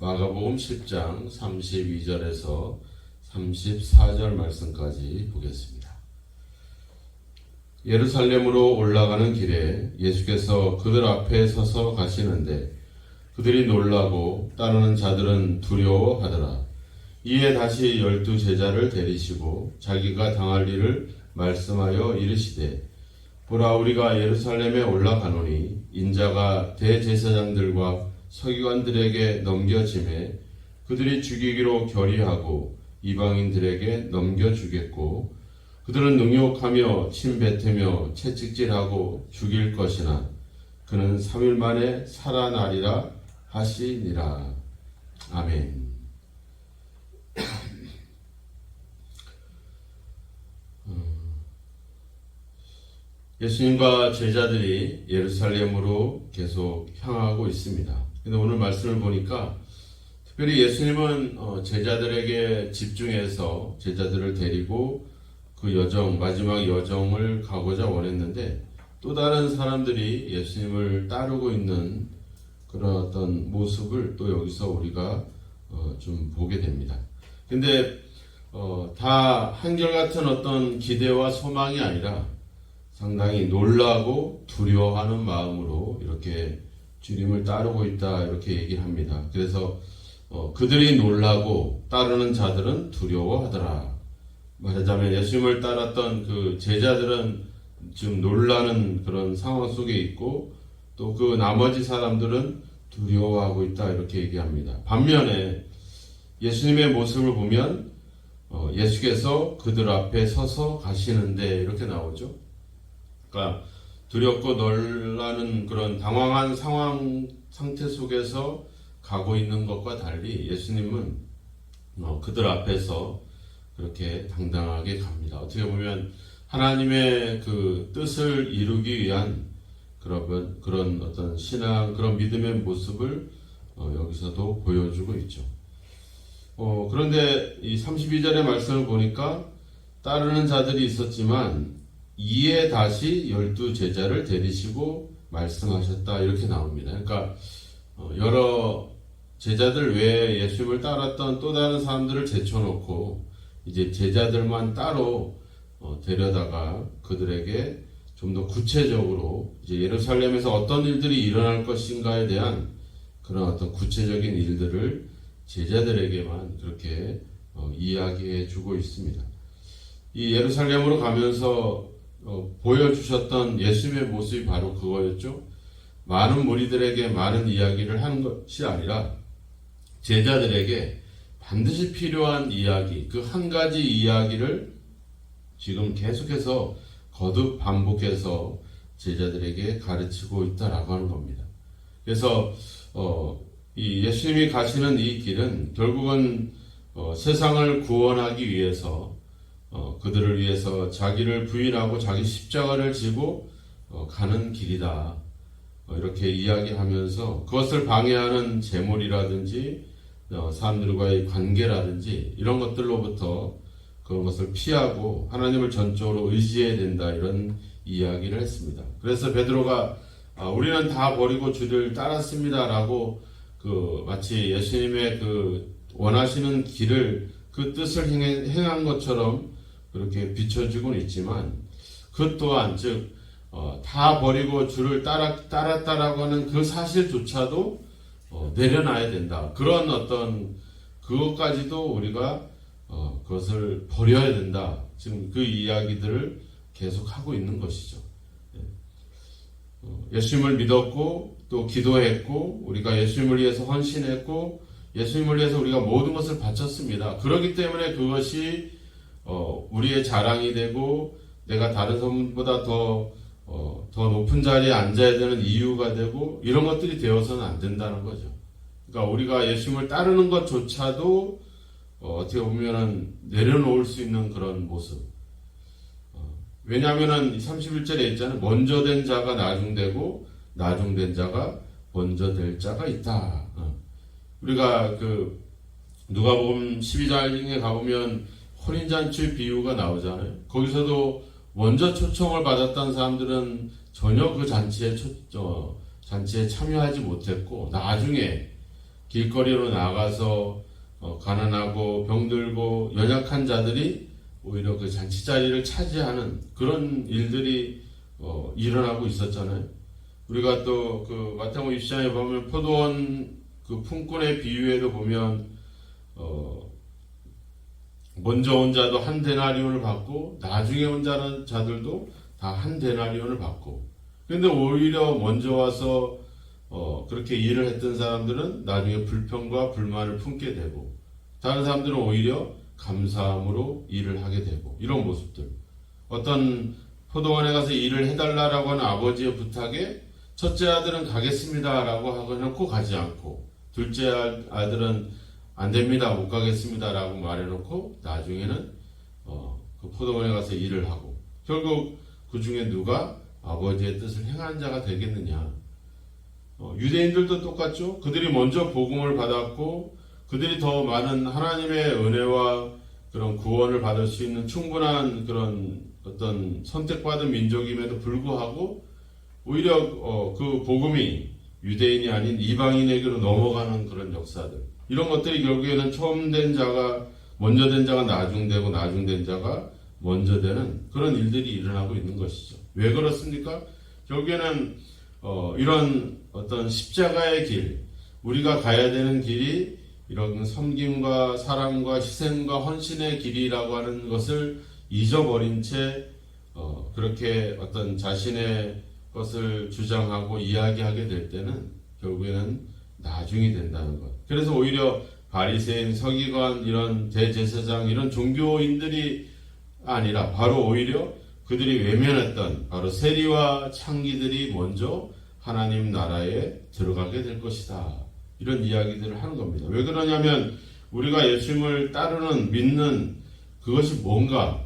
마가복음 10장 32절에서 34절 말씀까지 보겠습니다. 예루살렘으로 올라가는 길에 예수께서 그들 앞에 서서 가시는데 그들이 놀라고 따르는 자들은 두려워하더라. 이에 다시 열두 제자를 데리시고 자기가 당할 일을 말씀하여 이르시되 보라 우리가 예루살렘에 올라가노니 인자가 대제사장들과 서기관들에게 넘겨짐에 그들이 죽이기로 결의하고 이방인들에게 넘겨주겠고 그들은 능욕하며 침뱉으며 채찍질하고 죽일 것이나 그는 3일 만에 살아나리라 하시니라. 아멘. 예수님과 제자들이 예루살렘으로 계속 향하고 있습니다. 근데 오늘 말씀을 보니까 특별히 예수님은 어, 제자들에게 집중해서 제자들을 데리고 그 여정, 마지막 여정을 가고자 원했는데 또 다른 사람들이 예수님을 따르고 있는 그런 어떤 모습을 또 여기서 우리가 어, 좀 보게 됩니다. 근데 어, 다 한결같은 어떤 기대와 소망이 아니라 상당히 놀라고 두려워하는 마음으로 이렇게 주님을 따르고 있다 이렇게 얘기를 합니다. 그래서 어, 그들이 놀라고 따르는 자들은 두려워하더라. 말하자면 예수님을 따랐던 그 제자들은 지금 놀라는 그런 상황 속에 있고 또 그 나머지 사람들은 두려워하고 있다 이렇게 얘기합니다. 반면에 예수님의 모습을 보면 어, 예수께서 그들 앞에 서서 가시는데 이렇게 나오죠. 그러니까 두렵고 놀라는 그런 당황한 상황 상태 속에서 가고 있는 것과 달리 예수님은 어, 그들 앞에서 그렇게 당당하게 갑니다. 어떻게 보면 하나님의 그 뜻을 이루기 위한 그런 그런 어떤 신앙 그런 믿음의 모습을 어, 여기서도 보여주고 있죠. 어, 그런데 이 32절의 말씀을 보니까 따르는 자들이 있었지만 이에 다시 열두 제자를 데리시고 말씀하셨다 이렇게 나옵니다. 그러니까 어, 여러 제자들 외에 예수님을 따랐던 또 다른 사람들을 제쳐놓고 이제 제자들만 따로 어, 데려다가 그들에게 좀 더 구체적으로 이제 예루살렘에서 어떤 일들이 일어날 것인가에 대한 그런 어떤 구체적인 일들을 제자들에게만 그렇게 어, 이야기해 주고 있습니다. 이 예루살렘으로 가면서 어, 보여주셨던 예수님의 모습이 바로 그거였죠. 많은 무리들에게 많은 이야기를 하는 것이 아니라 제자들에게 반드시 필요한 이야기, 그 한 가지 이야기를 지금 계속해서 거듭 반복해서 제자들에게 가르치고 있다라고 하는 겁니다. 그래서 어, 이 예수님이 가시는 이 길은 결국은 어, 세상을 구원하기 위해서 어, 그들을 위해서 자기를 부인하고 자기 십자가를 지고 어, 가는 길이다. 어, 이렇게 이야기하면서 그것을 방해하는 재물이라든지 어, 사람들과의 관계라든지 이런 것들로부터 그런 것을 피하고 하나님을 전적으로 의지해야 된다 이런 이야기를 했습니다. 그래서 베드로가 아, 우리는 다 버리고 주를 따랐습니다라고 그 마치 예수님의 그 원하시는 길을 그 뜻을 행한 것처럼 그렇게 비춰지고는 있지만 그 또한 즉 어, 다 버리고 주를 따라 따랐다라고 하는 그 사실조차도 어, 내려놔야 된다. 그런 어떤 그것까지도 우리가 어, 그것을 버려야 된다. 지금 그 이야기들을 계속 하고 있는 것이죠. 예. 어, 예수님을 믿었고 또 기도했고 우리가 예수님을 위해서 헌신했고 예수님을 위해서 우리가 모든 것을 바쳤습니다. 그렇기 때문에 그것이 어, 우리의 자랑이 되고 내가 다른 사람보다 더, 어, 더 높은 자리에 앉아야 되는 이유가 되고 이런 것들이 되어서는 안 된다는 거죠. 그러니까 우리가 예수님을 따르는 것조차도 어, 떻게 보면은 내려놓을 수 있는 그런 모습. 어, 왜냐하면은 31절에 있잖아요. 먼저 된 자가 나중되고 나중된 자가 먼저 될 자가 있다. 어. 우리가 그 누가복음 12장에 가보면 혼인잔치 비유가 나오잖아요. 거기서도 먼저 초청을 받았던 사람들은 전혀 그 잔치에 초, 어, 잔치에 참여하지 못했고 나중에 길거리로 나가서 어, 가난하고 병들고 연약한 자들이 오히려 그 잔치 자리를 차지하는 그런 일들이 어, 일어나고 있었잖아요. 우리가 또 그 마태복음 20장에 보면 포도원 그 품꾼의 비유에도 보면 어, 먼저 온 자도 한 데나리온을 받고 나중에 온 자는 자들도 다 한 데나리온을 받고. 근데 오히려 먼저 와서 어, 그렇게 일을 했던 사람들은 나중에 불평과 불만을 품게 되고 다른 사람들은 오히려 감사함으로 일을 하게 되고 이런 모습들. 어떤 포도원에 가서 일을 해달라라고 하는 아버지의 부탁에 첫째 아들은 가겠습니다라고 하고 해놓고 가지 않고 둘째 아들은 안 됩니다 못 가겠습니다 라고 말해놓고 나중에는 어, 그 포도원에 가서 일을 하고 결국 그 중에 누가 아버지의 뜻을 행한 자가 되겠느냐. 어, 유대인들도 똑같죠. 그들이 먼저 복음을 받았고 그들이 더 많은 하나님의 은혜와 그런 구원을 받을 수 있는 충분한 그런 어떤 선택받은 민족임에도 불구하고 오히려 어, 그 복음이 유대인이 아닌 이방인에게로 넘어가는 그런 역사들 이런 것들이 결국에는 처음 된 자가 먼저 된 자가 나중되고 나중된 자가 먼저 되는 그런 일들이 일어나고 있는 것이죠. 왜 그렇습니까? 결국에는 어, 이런 어떤 십자가의 길 우리가 가야 되는 길이 이런 섬김과 사랑과 희생과 헌신의 길이라고 하는 것을 잊어버린 채 어, 그렇게 어떤 자신의 것을 주장하고 이야기하게 될 때는 결국에는 나중이 된다는 것. 그래서 오히려 바리새인, 서기관 이런 대제사장 이런 종교인들이 아니라 바로 오히려 그들이 외면했던 바로 세리와 창기들이 먼저 하나님 나라에 들어가게 될 것이다. 이런 이야기들을 하는 겁니다. 왜 그러냐면 우리가 예수님을 따르는 믿는 그것이 뭔가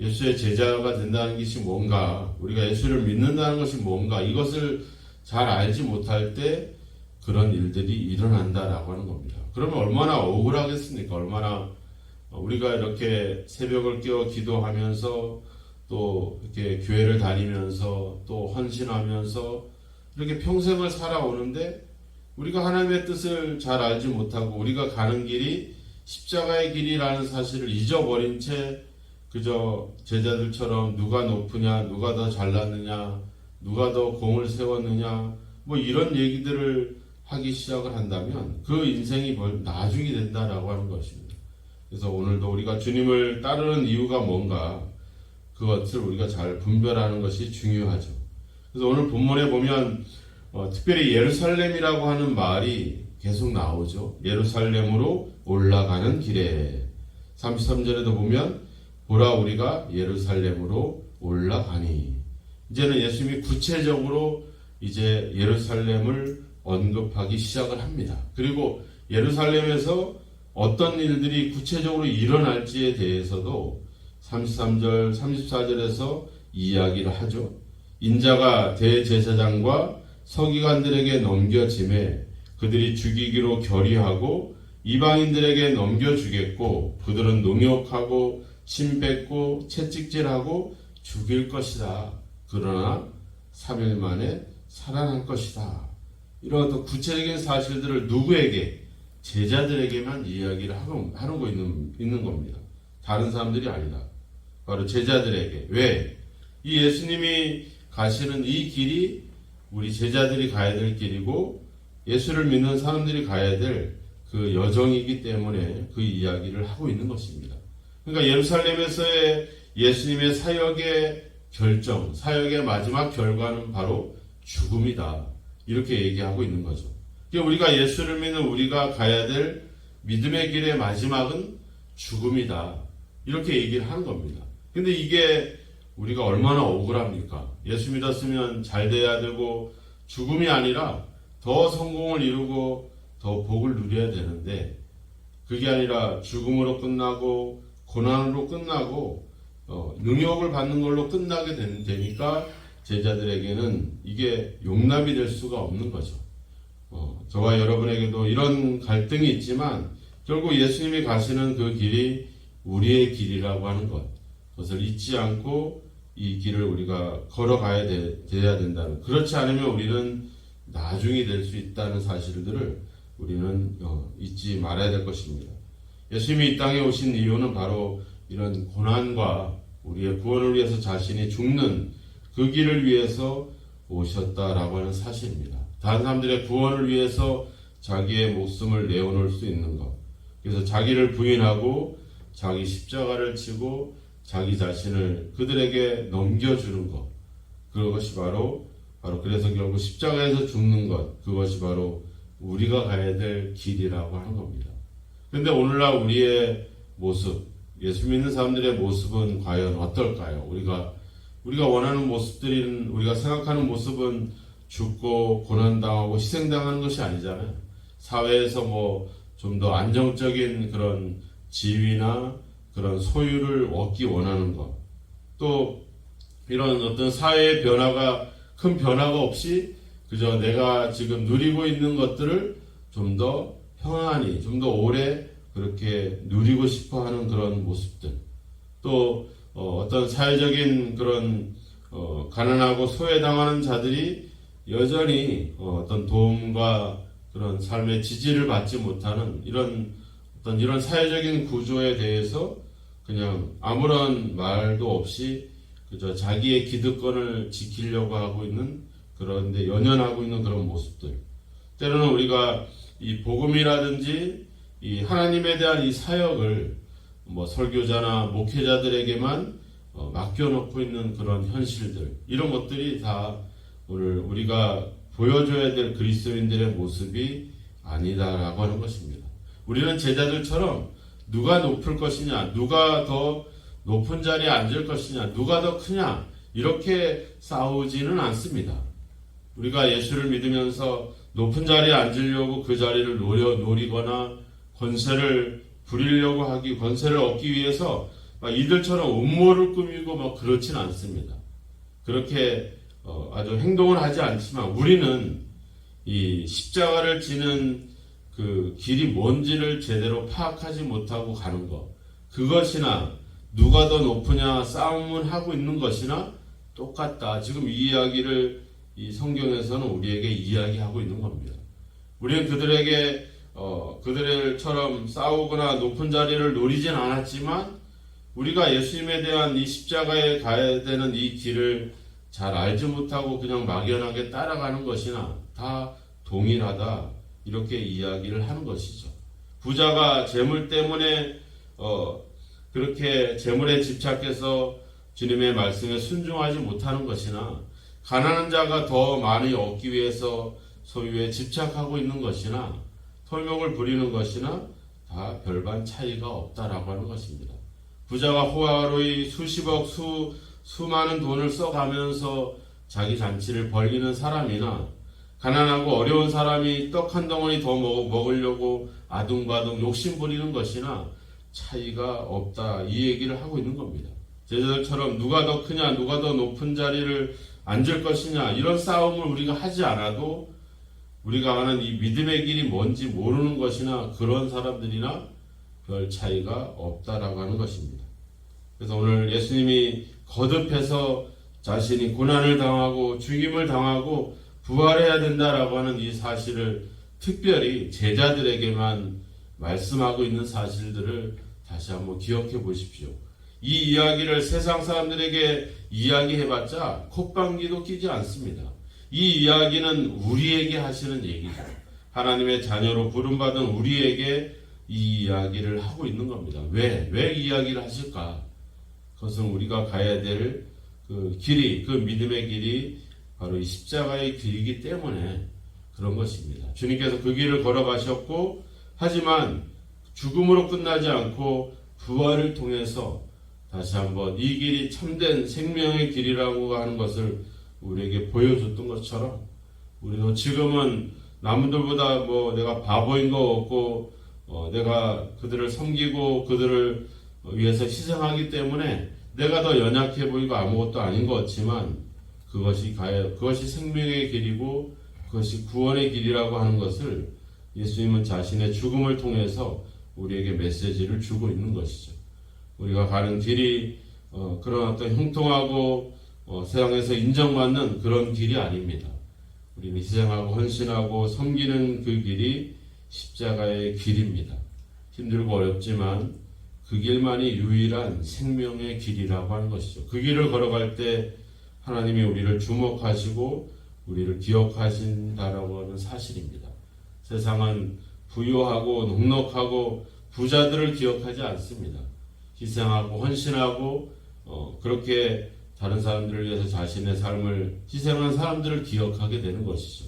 예수의 제자가 된다는 것이 뭔가 우리가 예수를 믿는다는 것이 뭔가 이것을 잘 알지 못할 때 그런 일들이 일어난다라고 하는 겁니다. 그러면 얼마나 억울하겠습니까? 얼마나 우리가 이렇게 새벽을 깨워 기도하면서 또 이렇게 교회를 다니면서 또 헌신하면서 이렇게 평생을 살아오는데 우리가 하나님의 뜻을 잘 알지 못하고 우리가 가는 길이 십자가의 길이라는 사실을 잊어버린 채 그저 제자들처럼 누가 높으냐, 누가 더 잘났느냐, 누가 더 공을 세웠느냐, 뭐 이런 얘기들을 하기 시작을 한다면 그 인생이 뭘 나중이 된다라고 하는 것입니다. 그래서 오늘도 우리가 주님을 따르는 이유가 뭔가 그것을 우리가 잘 분별하는 것이 중요하죠. 그래서 오늘 본문에 보면 어, 특별히 예루살렘이라고 하는 말이 계속 나오죠. 예루살렘으로 올라가는 길에 33절에도 보면 보라 우리가 예루살렘으로 올라가니 이제는 예수님이 구체적으로 이제 예루살렘을 언급하기 시작을 합니다. 그리고 예루살렘에서 어떤 일들이 구체적으로 일어날지에 대해서도 33절, 34절에서 이야기를 하죠. 인자가 대제사장과 서기관들에게 넘겨짐에 그들이 죽이기로 결의하고 이방인들에게 넘겨주겠고 그들은 농욕하고 침 뱉고 채찍질하고 죽일 것이다. 그러나 3일 만에 살아날 것이다. 이런 어떤 구체적인 사실들을 누구에게 제자들에게만 이야기를 하는, 거 있는, 있는 겁니다. 다른 사람들이 아니다. 바로 제자들에게. 왜? 이 예수님이 가시는 이 길이 우리 제자들이 가야 될 길이고 예수를 믿는 사람들이 가야 될 그 여정이기 때문에 그 이야기를 하고 있는 것입니다. 그러니까 예루살렘에서의 예수님의 사역의 결정, 사역의 마지막 결과는 바로 죽음이다. 이렇게 얘기하고 있는 거죠. 그러니까 우리가 예수를 믿는 우리가 가야 될 믿음의 길의 마지막은 죽음이다. 이렇게 얘기를 하는 겁니다. 근데 이게 우리가 얼마나 억울합니까? 예수 믿었으면 잘 돼야 되고 죽음이 아니라 더 성공을 이루고 더 복을 누려야 되는데 그게 아니라 죽음으로 끝나고 고난으로 끝나고 어, 능욕을 받는 걸로 끝나게 되니까 제자들에게는 이게 용납이 될 수가 없는 거죠. 어, 저와 여러분에게도 이런 갈등이 있지만 결국 예수님이 가시는 그 길이 우리의 길이라고 하는 것. 그것을 잊지 않고 이 길을 우리가 걸어가야 돼, 돼야 된다는. 그렇지 않으면 우리는 나중이 될 수 있다는 사실들을 우리는 어, 잊지 말아야 될 것입니다. 예수님이 이 땅에 오신 이유는 바로 이런 고난과 우리의 구원을 위해서 자신이 죽는 그 길을 위해서 오셨다라고 하는 사실입니다. 다른 사람들의 구원을 위해서 자기의 목숨을 내어놓을 수 있는 것. 그래서 자기를 부인하고 자기 십자가를 지고 자기 자신을 그들에게 넘겨주는 것. 그것이 바로 바로 그래서 결국 십자가에서 죽는 것. 그것이 바로 우리가 가야 될 길이라고 하는 겁니다. 근데 오늘날 우리의 모습, 예수 믿는 사람들의 모습은 과연 어떨까요? 우리가 우리가 원하는 모습들인 우리가 생각하는 모습은 죽고 고난당하고 희생당하는 것이 아니잖아요. 사회에서 뭐 좀 더 안정적인 그런 지위나 그런 소유를 얻기 원하는 것. 또 이런 어떤 사회의 변화가 큰 변화가 없이 그저 내가 지금 누리고 있는 것들을 좀더 평안히, 좀 더 오래 그렇게 누리고 싶어 하는 그런 모습들. 또 어, 떤 사회적인 그런 어, 가난하고 소외당하는 자들이 여전히 어, 어떤 도움과 그런 삶의 지지를 받지 못하는 이런 어떤 이런 사회적인 구조에 대해서 그냥 아무런 말도 없이 그저 자기의 기득권을 지키려고 하고 있는 그런데 연연하고 있는 그런 모습들. 때로는 우리가 이 복음이라든지 이 하나님에 대한 이 사역을 뭐 설교자나 목회자들에게만 어, 맡겨놓고 있는 그런 현실들 이런 것들이 다 오늘 우리가 보여줘야 될 그리스도인들의 모습이 아니다라고 하는 것입니다. 우리는 제자들처럼 누가 높을 것이냐, 누가 더 높은 자리에 앉을 것이냐, 누가 더 크냐 이렇게 싸우지는 않습니다. 우리가 예수를 믿으면서 높은 자리에 앉으려고 그 자리를 노려 노리거나 권세를 부리려고 하기, 권세를 얻기 위해서 막 이들처럼 음모를 꾸미고 막 그렇진 않습니다. 그렇게 어, 아주 행동을 하지 않지만 우리는 이 십자가를 지는 그 길이 뭔지를 제대로 파악하지 못하고 가는 것. 그것이나 누가 더 높으냐 싸움을 하고 있는 것이나 똑같다. 지금 이 이야기를 이 성경에서는 우리에게 이야기하고 있는 겁니다. 우리는 그들에게 어, 그들처럼 싸우거나 높은 자리를 노리진 않았지만 우리가 예수님에 대한 이 십자가에 가야 되는 이 길을 잘 알지 못하고 그냥 막연하게 따라가는 것이나 다 동일하다 이렇게 이야기를 하는 것이죠. 부자가 재물 때문에 어, 그렇게 재물에 집착해서 주님의 말씀에 순종하지 못하는 것이나 가난한 자가 더 많이 얻기 위해서 소유에 집착하고 있는 것이나 털목을 부리는 것이나 다 별반 차이가 없다라고 하는 것입니다. 부자가 호화로이 수십억 수 수많은 돈을 써가면서 자기 잔치를 벌리는 사람이나 가난하고 어려운 사람이 떡 한 덩어리 더 먹, 먹으려고 아둥바둥 욕심 부리는 것이나 차이가 없다 이 얘기를 하고 있는 겁니다. 제자들처럼 누가 더 크냐 누가 더 높은 자리를 앉을 것이냐 이런 싸움을 우리가 하지 않아도 우리가 아는 이 믿음의 길이 뭔지 모르는 것이나 그런 사람들이나 별 차이가 없다라고 하는 것입니다. 그래서 오늘 예수님이 거듭해서 자신이 고난을 당하고 죽임을 당하고 부활해야 된다라고 하는 이 사실을 특별히 제자들에게만 말씀하고 있는 사실들을 다시 한번 기억해 보십시오. 이 이야기를 세상 사람들에게 이야기해봤자 콧방귀도 끼지 않습니다. 이 이야기는 우리에게 하시는 얘기죠. 하나님의 자녀로 부름받은 우리에게 이 이야기를 하고 있는 겁니다. 왜? 왜 이야기를 하실까? 그것은 우리가 가야 될 그 길이, 그 믿음의 길이 바로 이 십자가의 길이기 때문에 그런 것입니다. 주님께서 그 길을 걸어가셨고, 하지만 죽음으로 끝나지 않고 부활을 통해서 다시 한번 이 길이 참된 생명의 길이라고 하는 것을 우리에게 보여줬던 것처럼 우리도 지금은 남들보다 뭐 내가 바보인 거 없고 어 내가 그들을 섬기고 그들을 위해서 희생하기 때문에 내가 더 연약해 보이고 아무것도 아닌 것 같지만 그것이 가야 그것이 생명의 길이고 그것이 구원의 길이라고 하는 것을 예수님은 자신의 죽음을 통해서 우리에게 메시지를 주고 있는 것이죠. 우리가 가는 길이 어, 그런 어떤 형통하고 어, 세상에서 인정받는 그런 길이 아닙니다. 우리는 희생하고 헌신하고 섬기는 그 길이 십자가의 길입니다. 힘들고 어렵지만 그 길만이 유일한 생명의 길이라고 하는 것이죠. 그 길을 걸어갈 때 하나님이 우리를 주목하시고 우리를 기억하신다라고 하는 사실입니다. 세상은 부유하고 넉넉하고 부자들을 기억하지 않습니다. 희생하고 헌신하고 어, 그렇게 다른 사람들을 위해서 자신의 삶을 희생한 사람들을 기억하게 되는 것이죠.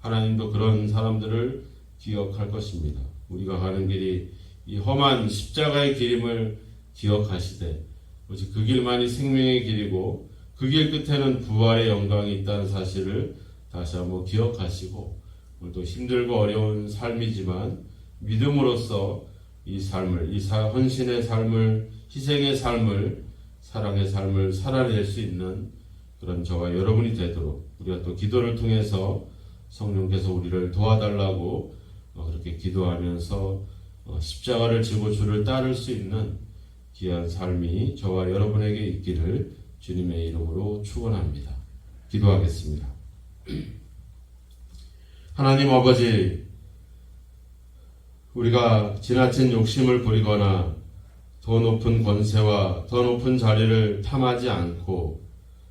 하나님도 그런 사람들을 기억할 것입니다. 우리가 가는 길이 이 험한 십자가의 길임을 기억하시되 오직 그 길만이 생명의 길이고 그 길 끝에는 부활의 영광이 있다는 사실을 다시 한번 기억하시고 오늘도 힘들고 어려운 삶이지만 믿음으로써 이 삶을 이 사- 헌신의 삶을 희생의 삶을 사랑의 삶을 살아낼 수 있는 그런 저와 여러분이 되도록 우리가 또 기도를 통해서 성령께서 우리를 도와달라고 어, 그렇게 기도하면서 어, 십자가를 지고 주를 따를 수 있는 귀한 삶이 저와 여러분에게 있기를 주님의 이름으로 축원합니다. 기도하겠습니다. 하나님 아버지 우리가 지나친 욕심을 부리거나 더 높은 권세와 더 높은 자리를 탐하지 않고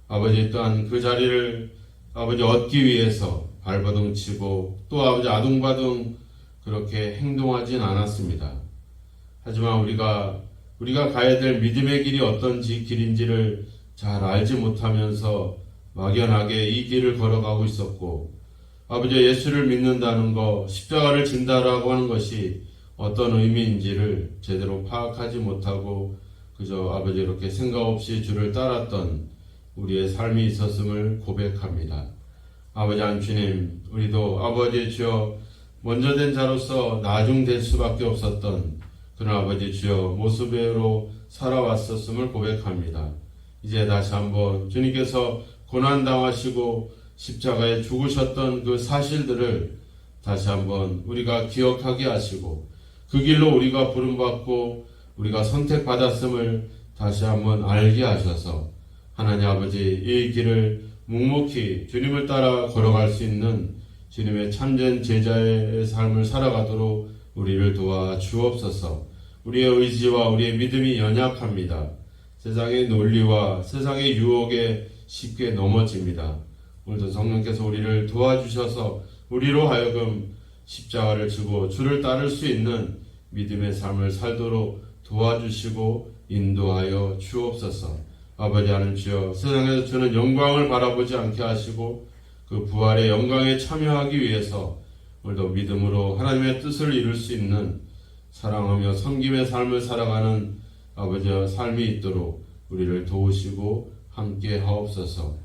아버지 또한 그 자리를 아버지 얻기 위해서 발버둥 치고 또 아버지 아둥바둥 그렇게 행동하진 않았습니다. 하지만 우리가 우리가 가야 될 믿음의 길이 어떤지 길인지를 잘 알지 못하면서 막연하게 이 길을 걸어가고 있었고 아버지 예수를 믿는다는 것, 십자가를 진다라고 하는 것이 어떤 의미인지를 제대로 파악하지 못하고 그저 아버지 이렇게 생각 없이 주를 따랐던 우리의 삶이 있었음을 고백합니다. 아버지 안주님, 우리도 아버지 주여 먼저 된 자로서 나중 될 수밖에 없었던 그런 아버지 주여 모습으로 살아왔었음을 고백합니다. 이제 다시 한번 주님께서 고난당하시고 십자가에 죽으셨던 그 사실들을 다시 한번 우리가 기억하게 하시고 그 길로 우리가 부름받고 우리가 선택받았음을 다시 한번 알게 하셔서 하나님 아버지 이 길을 묵묵히 주님을 따라 걸어갈 수 있는 주님의 참된 제자의 삶을 살아가도록 우리를 도와 주옵소서. 우리의 의지와 우리의 믿음이 연약합니다. 세상의 논리와 세상의 유혹에 쉽게 넘어집니다. 오늘도 성령께서 우리를 도와주셔서 우리로 하여금 십자가를 지고 주를 따를 수 있는 믿음의 삶을 살도록 도와주시고 인도하여 주옵소서. 아버지 하는 주여 세상에서 주는 영광을 바라보지 않게 하시고 그 부활의 영광에 참여하기 위해서 오늘도 믿음으로 하나님의 뜻을 이룰 수 있는 사랑하며 섬김의 삶을 살아가는 아버지의 삶이 있도록 우리를 도우시고 함께 하옵소서.